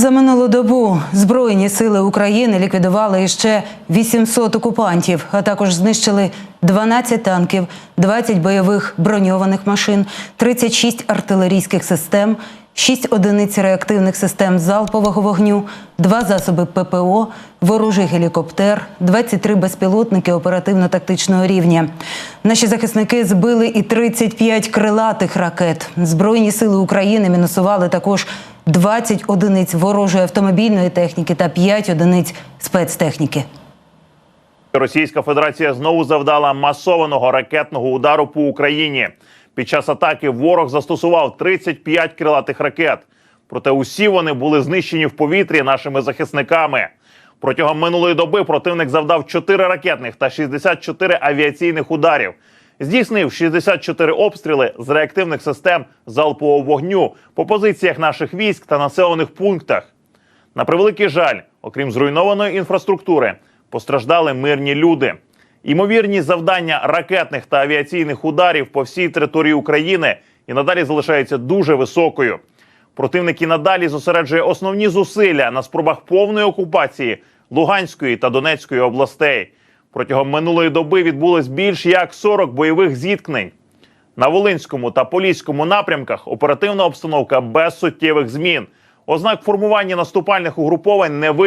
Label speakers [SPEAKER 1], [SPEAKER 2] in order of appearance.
[SPEAKER 1] За минулу добу Збройні сили України ліквідували іще 800 окупантів, а також знищили 12 танків, 20 бойових броньованих машин, 36 артилерійських систем, 6 одиниць реактивних систем залпового вогню, 2 засоби ППО, ворожий гелікоптер, 23 безпілотники оперативно-тактичного рівня. Наші захисники збили і 35 крилатих ракет. Збройні сили України мінусували також 20 одиниць ворожої автомобільної техніки та 5 одиниць спецтехніки.
[SPEAKER 2] Російська Федерація знову завдала масованого ракетного удару по Україні. Під час атаки ворог застосував 35 крилатих ракет. Проте усі вони були знищені в повітрі нашими захисниками. Протягом минулої доби противник завдав 4 ракетних та 64 авіаційних ударів. Здійснив 64 обстріли з реактивних систем залпового вогню по позиціях наших військ та населених пунктах. На превеликий жаль, окрім зруйнованої інфраструктури, постраждали мирні люди. Ймовірність завдання ракетних та авіаційних ударів по всій території України і надалі залишається дуже високою. Противник і надалі зосереджує основні зусилля на спробах повної окупації Луганської та Донецької областей. Протягом минулої доби відбулось більш як 40 бойових зіткнень. На Волинському та Поліському напрямках оперативна обстановка без суттєвих змін. Ознак формування наступальних угруповань не виявлено.